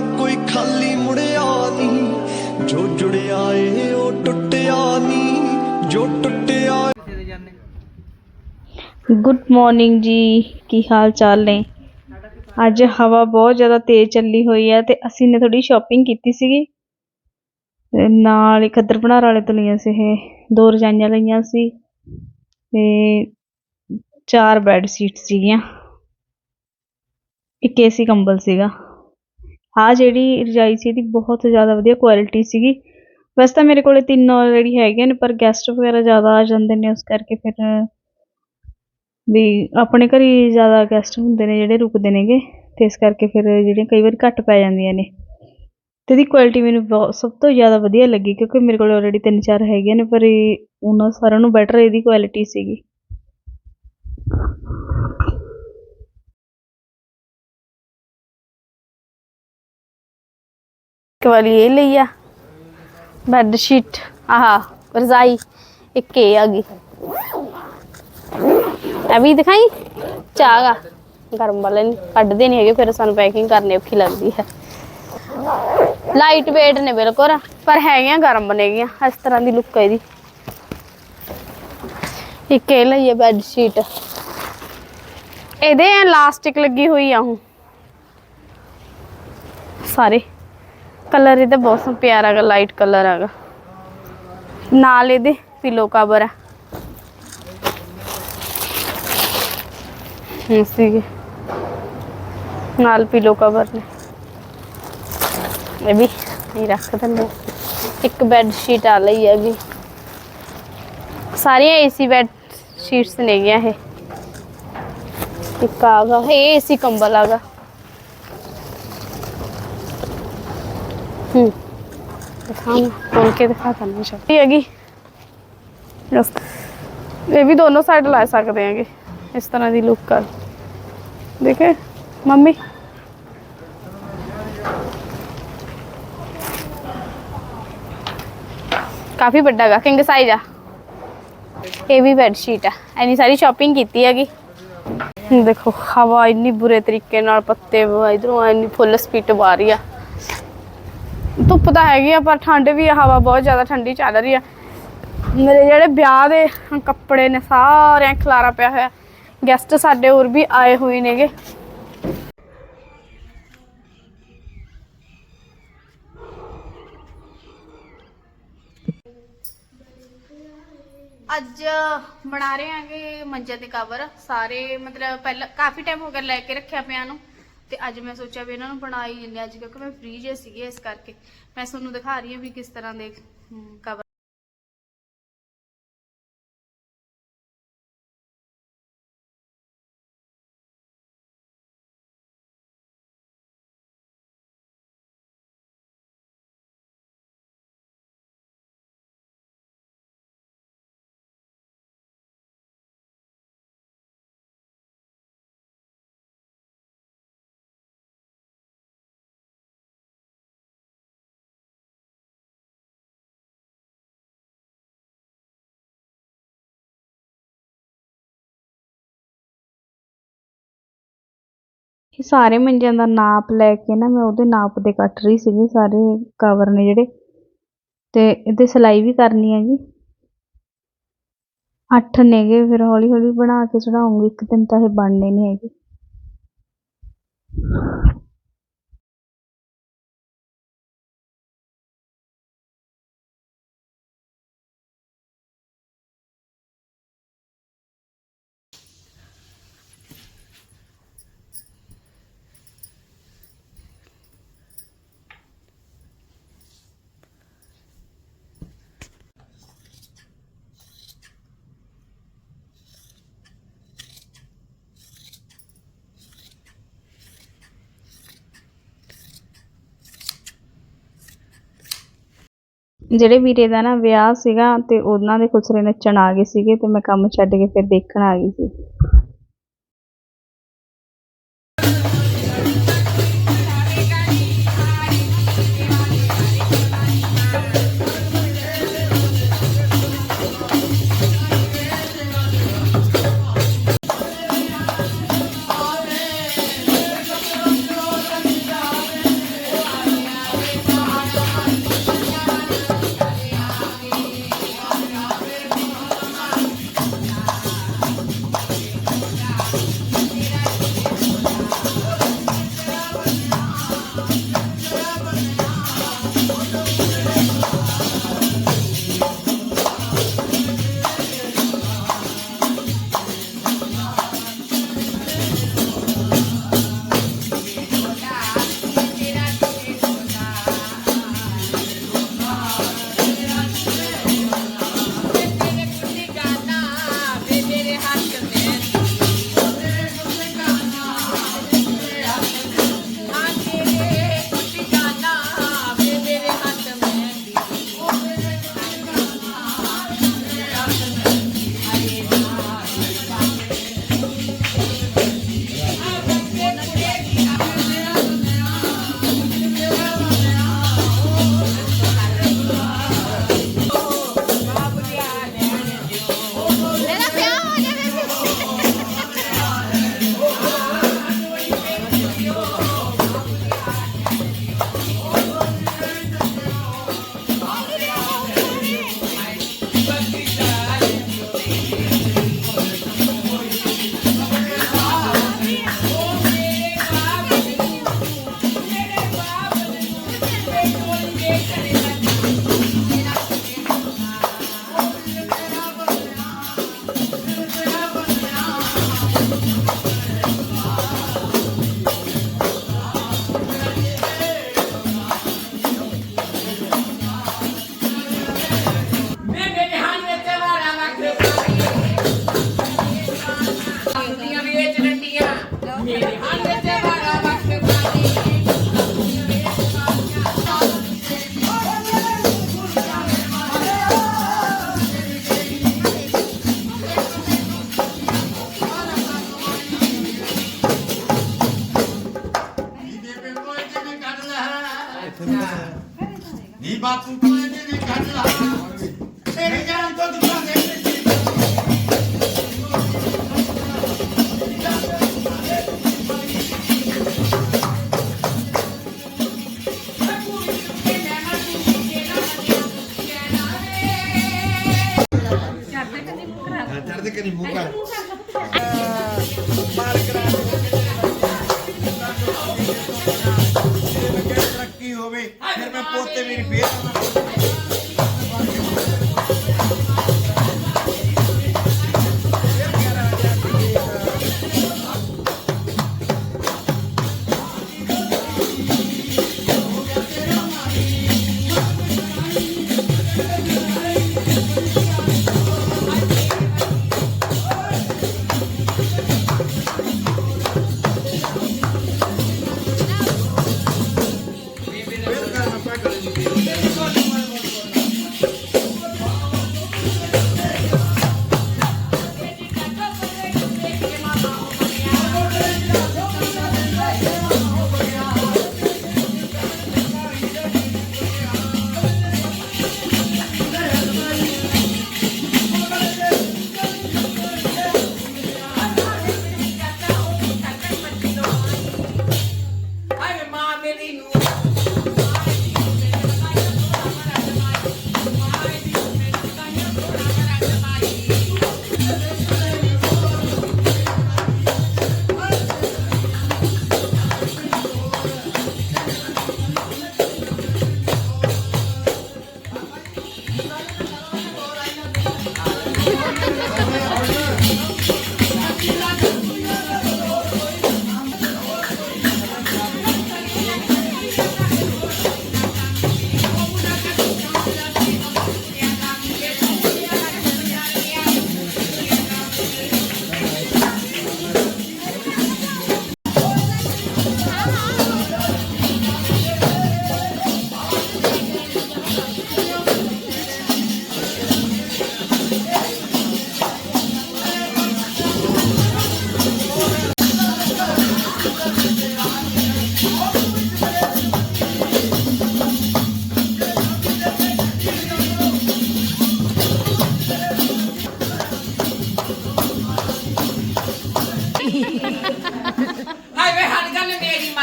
ਕੋਈ ਖਾਲੀ ਮੁੜਿਆ ਨਹੀਂ। ਜੋ ਜੁੜਿਆ ਏ ਉਹ ਟੁੱਟਿਆ ਨਹੀਂ। ਜੋ ਟੁੱਟਿਆ ਗੁੱਡ ਮਾਰਨਿੰਗ ਜੀ ਕੀ ਹਾਲ ਚਾਲ ਨੇ? ਅੱਜ ਹਵਾ ਬਹੁਤ ਜ਼ਿਆਦਾ ਤੇਜ਼ ਚੱਲੀ ਹੋਈ ਹੈ ਤੇ ਅਸੀਂ ਨੇ ਥੋੜੀ ਸ਼ਾਪਿੰਗ ਕੀਤੀ ਸੀਗੀ। ਤੇ ਨਾਲ ਹੀ ਖੱਦਰ ਭੰਡਾਰ ਵਾਲੇ ਤੋਂ ਲਈਆਂ ਸੀ ਇਹ ਦੋ ਰਜਾਈਆਂ ਲਈਆਂ ਸੀ ਤੇ ਚਾਰ ਬੈੱਡ ਸ਼ੀਟ ਸੀਗੀਆਂ। ਇੱਕ ਏਸੀ ਕੰਬਲ ਸੀਗਾ। ਆਹ ਜਿਹੜੀ ਰਜਾਈ ਸੀ ਇਹਦੀ ਬਹੁਤ ਜ਼ਿਆਦਾ ਵਧੀਆ ਕੁਆਲਿਟੀ ਸੀਗੀ। ਵੈਸੇ ਤਾਂ ਮੇਰੇ ਕੋਲੇ ਤਿੰਨ ਆਲਰੇਡੀ ਹੈਗੇ ਨੇ, ਪਰ ਗੈਸਟ ਵਗੈਰਾ ਜ਼ਿਆਦਾ ਆ ਜਾਂਦੇ ਨੇ, ਉਸ ਕਰਕੇ ਫਿਰ ਵੀ ਆਪਣੇ ਘਰ ਹੀ ਜ਼ਿਆਦਾ ਗੈਸਟ ਹੁੰਦੇ ਨੇ ਜਿਹੜੇ ਰੁਕਦੇ ਨੇਗੇ, ਤੇ ਇਸ ਕਰਕੇ ਫਿਰ ਜਿਹੜੀਆਂ ਕਈ ਵਾਰੀ ਘੱਟ ਪੈ ਜਾਂਦੀਆਂ ਨੇ। ਤੇ ਇਹਦੀ ਕੁਆਲਿਟੀ ਮੈਨੂੰ ਬਹੁਤ ਸਭ ਤੋਂ ਜ਼ਿਆਦਾ ਵਧੀਆ ਲੱਗੀ, ਕਿਉਂਕਿ ਮੇਰੇ ਕੋਲ ਆਲਰੇਡੀ ਤਿੰਨ ਚਾਰ ਹੈਗੇ ਨੇ, ਪਰ ਇਹ ਉਹਨਾਂ ਸਾਰਿਆਂ ਨੂੰ ਬੈਟਰ ਇਹਦੀ ਕੁਆਲਿਟੀ ਸੀਗੀ। ਇੱਕ ਵਾਲੀ ਇਹ ਲਈ ਆ ਬੈੱਡ ਸ਼ੀਟ ਆਹ ਰਜ਼ਾਈ ਇੱਕ ਇਹ ਆ ਗਈ ਇਹ ਵੀ ਦਿਖਾਈ ਚਾਗਾ ਗਰਮ ਵਾਲੇ ਨਹੀਂ ਕੱਢਦੇ ਨਹੀਂ ਹੈਗੇ ਫਿਰ ਸਾਨੂੰ ਪੈਕਿੰਗ ਕਰਨੀ ਔਖੀ ਲੱਗਦੀ ਹੈ ਲਾਈਟ weight ਨੇ ਬਿਲਕੁਲ ਪਰ ਹੈਗੀਆਂ ਗਰਮ ਬਣੇਗੀਆਂ ਇਸ ਤਰ੍ਹਾਂ ਦੀ ਲੁੱਕ ਹੈ ਇਹਦੀ ਇੱਕ ਇਹ ਲਈ ਹੈ ਬੈੱਡ ਸ਼ੀਟ ਇਹਦੇ ਇਲਾਸਟਿਕ ਲੱਗੀ ਹੋਈ ਆ ਹੁਣ ਸਾਰੇ कलर ಇದೆ ಬೋಸಂ ಪ್ಯಾರ್ ಆಗ ಲೈಟ್ ಕಲರ್ ಆಗ ನಾಲಿದೆ ಪಿಲೋ ಕಾಬರ ಹೀಗೆ ನಾಲ್ ಪಿಲೋ ಕಾಬರ್ನೆ अभी नहीं रखता मैं एक बेड शीट आ ली है अभी। सारिया एसी बेड शीट्स ने गया है। एक आगा ये एसी कंबल आगा हम्म। खोल के दिखाता नहीं, चल। ये भी दोनों साइड ला सकते हैं इस तरह की लुक कर। देखे, मम्मी। काफ़ी बड़ा गा। किंग साइज़ आ। ये भी बेडशीट आ। सारी शॉपिंग की है देखो, हवा इन्नी बुरे तरीके पत्ते इधरों इन्नी फुल स्पीड रही है ਧੁੱਪ ਤਾਂ ਹੈਗੀ ਆ, ਪਰ ਠੰਡ ਵੀ ਆ, ਹਵਾ ਬਹੁਤ ਜ਼ਿਆਦਾ ਠੰਡੀ ਚੱਲ ਰਹੀ ਆ। ਮੇਰੇ ਜਿਹੜੇ ਵਿਆਹ ਦੇ ਕੱਪੜੇ ਨੇ ਸਾਰਿਆਂ ਖਲਾਰਾ ਪਿਆ ਹੋਇਆ। ਗੈਸਟ ਸਾਡੇ ਹੋਰ ਵੀ ਆਏ ਹੋਏ ਨੇਗੇ। ਅੱਜ ਬਣਾ ਰਹੇ ਆਂਗੇ ਮੰਜੇ ਦੇ ਕਵਰ ਸਾਰੇ ਮਤਲਬ ਪਹਿਲਾਂ ਕਾਫੀ ਟਾਈਮ ਹੋ ਗਿਆ ਲੈ ਕੇ ਰੱਖਿਆ ਪਿਆ ਨੂੰ। ਤੇ ਅੱਜ ਮੈਂ ਸੋਚਿਆ ਵੀ ਇਹਨਾਂ ਨੂੰ ਬਣਾ ਹੀ ਲੈਂਦੇ ਅੱਜ ਕਿਉਂਕਿ ਮੈਂ ਫ੍ਰੀ ਜੇ ਸੀਗੀ ਇਸ ਕਰਕੇ। ਮੈਂ ਤੁਹਾਨੂੰ ਦਿਖਾ ਰਹੀ ਹਾਂ ਵੀ ਕਿਸ ਤਰ੍ਹਾਂ ਦੇ ਕਵਰ ਇਹ ਸਾਰੇ ਮੰਜਿਆਂ ਦਾ ਨਾਪ ਲੈ ਕੇ ਨਾ ਮੈਂ ਉਹਦੇ ਨਾਪ ਦੇ ਕੱਟ ਰਹੀ ਸੀਗੀ, ਸਾਰੇ ਕਵਰ ਨੇ ਜਿਹੜੇ। ਤੇ ਇਹਦੇ ਸਿਲਾਈ ਵੀ ਕਰਨੀ ਹੈਗੀ ਅੱਠ ਨੇਗੇ, ਫਿਰ ਹੌਲੀ ਹੌਲੀ ਬਣਾ ਕੇ ਚੜਾਉਂਗੀ ਇੱਕ ਦਿਨ ਤਾਂ ਇਹ ਬਣਨੇ ਨਹੀਂ ਹੈਗੇ। ਜਿਹੜੇ ਵੀਰੇ ਦਾ ਨਾ ਵਿਆਹ ਸੀਗਾ ਅਤੇ ਉਹਨਾਂ ਦੇ ਖੁਸਰੇ ਨੱਚਣ ਆ ਗਏ ਸੀਗੇ ਅਤੇ ਮੈਂ ਕੰਮ ਛੱਡ ਕੇ ਫਿਰ ਦੇਖਣ ਆ ਗਈ ਸੀ। ponto de mil. 八一。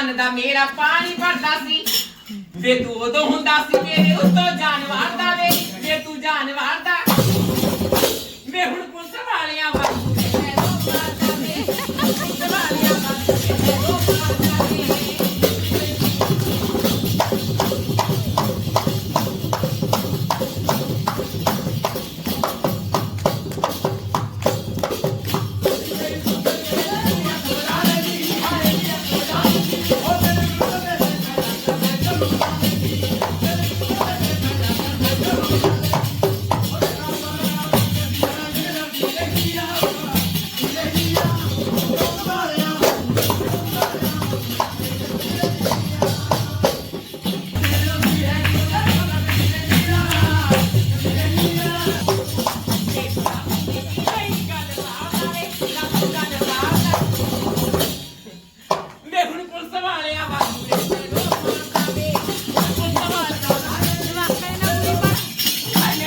ਮੇਰੀ ਮੰਨਦਾ ਮੇਰਾ ਪਾਣੀ ਭਰਦਾ ਸੀ। ਵੇ ਤੂੰ ਉਦੋਂ ਹੁੰਦਾ ਸੀ ਮੇਰੇ ਉੱਤੋਂ ਜਾਨਵਰ ਦਾ ਵੇ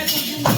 Thank you.